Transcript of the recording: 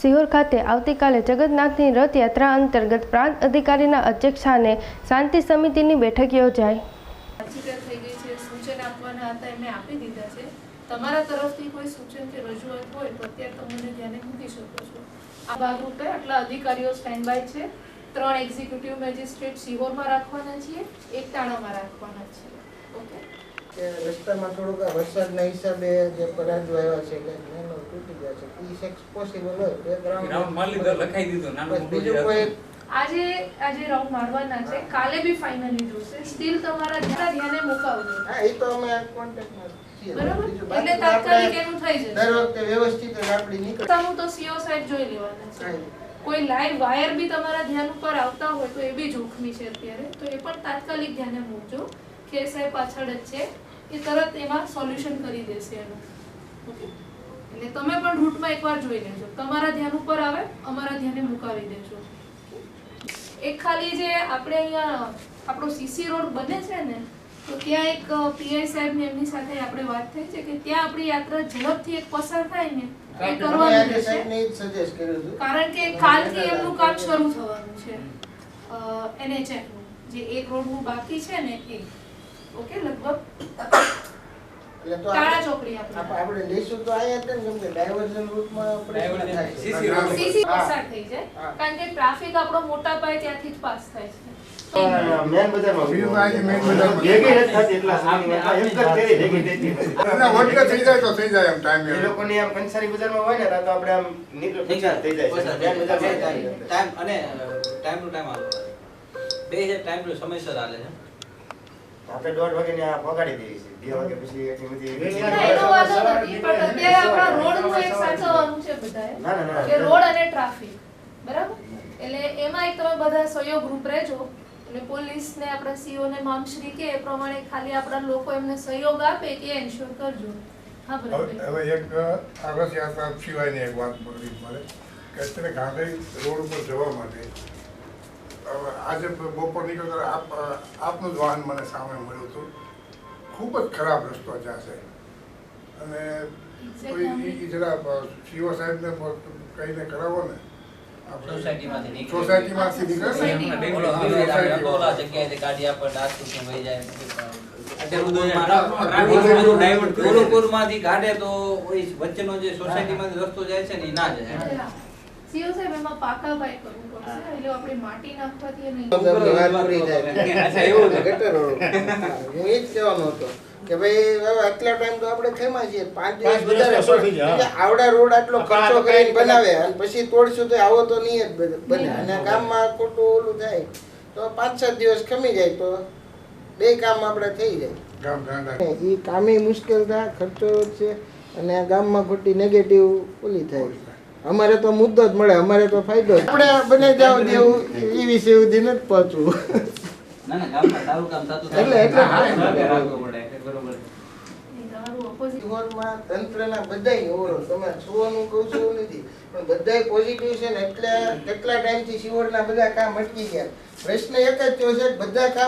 સિહોર ખાતે આવતીકાલે જગન્નાથની રથયાત્રા અંતર્ગત પ્રાંત અધિકારીના અધ્યક્ષસ્થાને શાંતિ સમિતિની બેઠક યોજાઈ. તમારા તરફથી કોઈ સૂચન કે રજૂઆત હોય તો અત્યારે તમે મને ધ્યાને મૂકી શકો છો. આ ભાગરૂપે આટલા અધિકારીઓ સ્ટેન્ડ બાય છે. ત્રણ એક્ઝિક્યુટિવ મેજિસ્ટ્રેટ સિહોરમાં રાખવાના છીએ, એક તાણામાં રાખવાના છીએ. ઓકે કે રસ્તામાં થોડુંક વરસાદના હિસાબે જે પરાજો આવ્યા છે કે નાનો તૂટી ગયા છે. ઈ સેક્સ પોસિબલ હોય? તો ગ્રાઉન્ડ રાઉન્ડ રાઉન્ડ લીધો લખાઈ દીધો નાનો બીજું કોઈ આજે આજે રાઉન્ડ મારવાના છે. કાલે બી ફાઇનલી જોશે. સ્ટીલ તમારા ધ્યાન ધ્યાને મુકાવજો. હા એ તો અમે કોન્ટેક્ટમાં બરાબર? એટલે તાત્કાલિક એનું થઈ દર વખતે વ્યવસ્થિત આપણી નીકળે. રસ્તાનું તો સીઓ સાહેબ જોઈ લેવાના છે. કોઈ લાઈવ વાયર બી તમારા ધ્યાન ઉપર આવતા હોય તો એ બી જોખમી છે અત્યારે. તો એ પણ તાત્કાલિક ધ્યાને મૂકજો. કે સાહેબ પાછળ જ છે. એ તરત એમાં સોલ્યુશન કરી દેશે એનું. ઓકે એટલે તમે પણ રૂટમાં એકવાર જોઈ લેજો. તમારા ધ્યાન ઉપર આવે અમારા ધ્યાને મુકાવી દેજો. એક ખાલી જે આપણે અહીંયા આપણો સીસી રોડ બને છે ને તો ત્યાં એક પીઆઈ સાહેબ ને એમની સાથે આપણે વાત થઈ છે કે ત્યાં આપણી યાત્રા ઝડપથી એક પસાર થાય ને એ કરવાનું હતું. કારણ કે કાલથી એમનું કામ શરૂ થવાનું છે. એનએચએફનું. જે એક રોડનું બાકી છે ને એ. ઓકે લગભગ એટલે તો કાળા ચોકડી આપણે આપણે લઈશું તો અહીંયા જ ને કે ડાયવર્ઝન રૂટમાં પ્રશ્ન Diversion થાય છે. CC road. સીસી પસાર થઈ જાય કારણ કે ટ્રાફિક આપણો મોટા પાયે ત્યાંથી જ પાસ થાય છે મેન બજારમાં બીજું આજે મેઇન બજારમાં. ભેગી નથી થતી એટલા સમયમાં. એમ જ ફેરી ભેગી થતી નથી. એટલે થઈ જાય તો થઈ જાય એમ ટાઈમ એ લોકોની આમ કંસારી બજારમાં હોય ને તો આપણે આમ નીકળ થઈ જાય છે. મેન બજારમાં ટાઈમ અને ટાઈમ ટુ ટાઈમ આવે બે હજાર ટાઈમનું સમયસર હાલે છે આપણે દોઢ વાગે ને આ પગાડી દઈએ છીએ બે વાગે પછી એટલી બધી ના, એનો વાંધો નથી પણ અત્યારે આપણા રોડનું એક સાચવવાનું છે બધાએ ના, ના, ના. કે રોડ અને ટ્રાફિક બરાબર? એટલે એમાં એક તમે બધા સહયોગ રૂપ રહેજો એટલે પોલીસ ને આપણા સીઓ ને મામશ્રી કે એ પ્રમાણે ખાલી આપણા લોકો એમને સહયોગ આપે કે એન્શ્યોર કરજો. હા હવે બરાબર હવે એક આગળ યાત્રા સિવાયની એક વાત મળે કે અત્યારે ગાંધી રોડ ઉપર જવા માટે આજે બપોર નીકળતા આપ આપનું જ વાહન મને સામે મળ્યું હતું. ખૂબ જ ખરાબ રસ્તો છે. અને જરા સીઓ સાહેબને કહીને કરાવો ને. સોસાયટીમાંથી નીકળે. જાય. તો વચ્ચેનો જે સોસાયટીમાંથી રસ્તો છે ને એ ના જાય. સીઓ સાહેબ એમાં પાકા બાય કરવું પડશે. એટલે આપણે માટી નાખવાથી એ નહીં વાત પૂરી થાય. અચ્છા, એવું છે. ગટર હું એ જ કહેવાનો હતો કે ભાઈ હવે આટલા ટાઈમ તો આપણે ખેમા છીએ. પાંચ દિવસ વધારે એટલે આવડા રોડ આટલો ખર્ચો કરીને બનાવે અને પછી તોડશું તો આવો તો નહીં જ બને- બને અને ગામમાં ખોટું ઓલું થાય. તો પાંચ સાત દિવસ ખમી જાય તો બે કામ આપણે થઈ જાય. એ કામે મુશ્કેલ થાય ખર્ચો છે અને ગામમાં ખોટી નેગેટિવ ઓલી થાય. અમારે તો મુદ્દો જ મળે અમારે તો ફાયદો આપણે બને જાવ દેવું એ વિશે સુધી નથી પહોંચવું. એટલે- એટલે- તંત્રના બધાય ઓરો તમે સુવાનું કહું છું એવું નથી પણ બધાય પોઝિટિવ છે ને એટલે કેટલા ટાઈમથી સિહોરના બધા કામ અટકી ગયા. પ્રશ્ન એક જ થયો છે કે બધા કામ